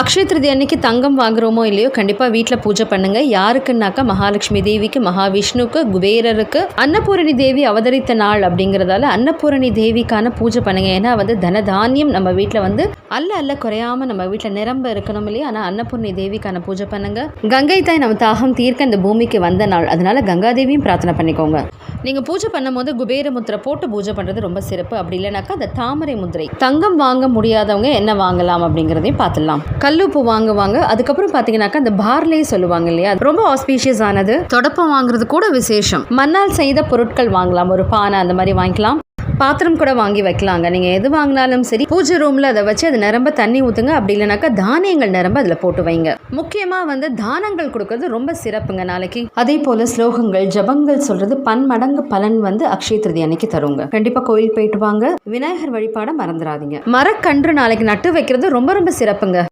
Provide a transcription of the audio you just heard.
அக்ஷய திருதி அன்னைக்கு தங்கம் வாங்குறோமோ இல்லையோ கண்டிப்பாக வீட்டில் பூஜை பண்ணுங்க. யாருக்குன்னாக்கா மகாலட்சுமி தேவிக்கு மகாவிஷ்ணுக்கு குபேரருக்கு அன்னபூரணி தேவி அவதரித்த நாள் அப்படிங்கிறதால அன்னபூரணி தேவிக்கான பூஜை பண்ணுங்க. ஏன்னா வந்து தனதானியம் நம்ம வீட்டில் வந்து அல்ல அல்ல குறையாம நம்ம வீட்டில் நிரம்ப இருக்கணும் இல்லையா? ஆனால் அன்னபூரணி தேவிக்கான பூஜை பண்ணுங்க. கங்கை தாய் நம்ம தாகம் தீர்க்க இந்த பூமிக்கு வந்த நாள். அதனால கங்காதேவியும் பிரார்த்தனை பண்ணிக்கோங்க. நீங்கள் பூஜை பண்ணும்போது குபேர முத்திரை போட்டு பூஜை பண்ணுறது ரொம்ப சிறப்பு. அப்படி இல்லைனாக்கா அந்த தாமரை முத்திரை. தங்கம் வாங்க முடியாதவங்க என்ன வாங்கலாம் அப்படிங்கிறதையும் பார்த்துடலாம். கல்லுப்பு வாங்குவாங்க அதுக்கப்புறம் பார்த்தீங்கன்னாக்கா அந்த பார்லே சொல்லுவாங்க இல்லையா? அது ரொம்ப ஆஸ்பீஷியஸ் ஆனது. தொடப்பம் வாங்குறது கூட விசேஷம். மண்ணால் செய்த பொருட்கள் வாங்கலாம். ஒரு பானை அந்த மாதிரி வாங்கிக்கலாம். பாத்திரம் கூட வாங்கி வைக்கலாங்க. நீங்கள் எது வாங்கினாலும் சரி பூஜை ரூமில் அதை வச்சு அது நிரம்ப தண்ணி ஊற்றுங்க அப்படி இல்லைனாக்கா தானியங்கள் நிரம்ப அதில் போட்டு வைங்க. முக்கியமாக வந்து தானங்கள் கொடுக்கறது ரொம்ப சிறப்புங்க நாளைக்கு. அதே போல் ஸ்லோகங்கள் ஜபங்கள் சொல்கிறது பன்மடங்கு பலன் வந்து அக்ஷய திருதி அன்னைக்கு தருங்க. கண்டிப்பாக கோயில் போயிட்டு வாங்க. விநாயகர் வழிபாட மறந்துடாதீங்க. மரக்கன்று நாளைக்கு நட்டு வைக்கிறது ரொம்ப ரொம்ப சிறப்புங்க.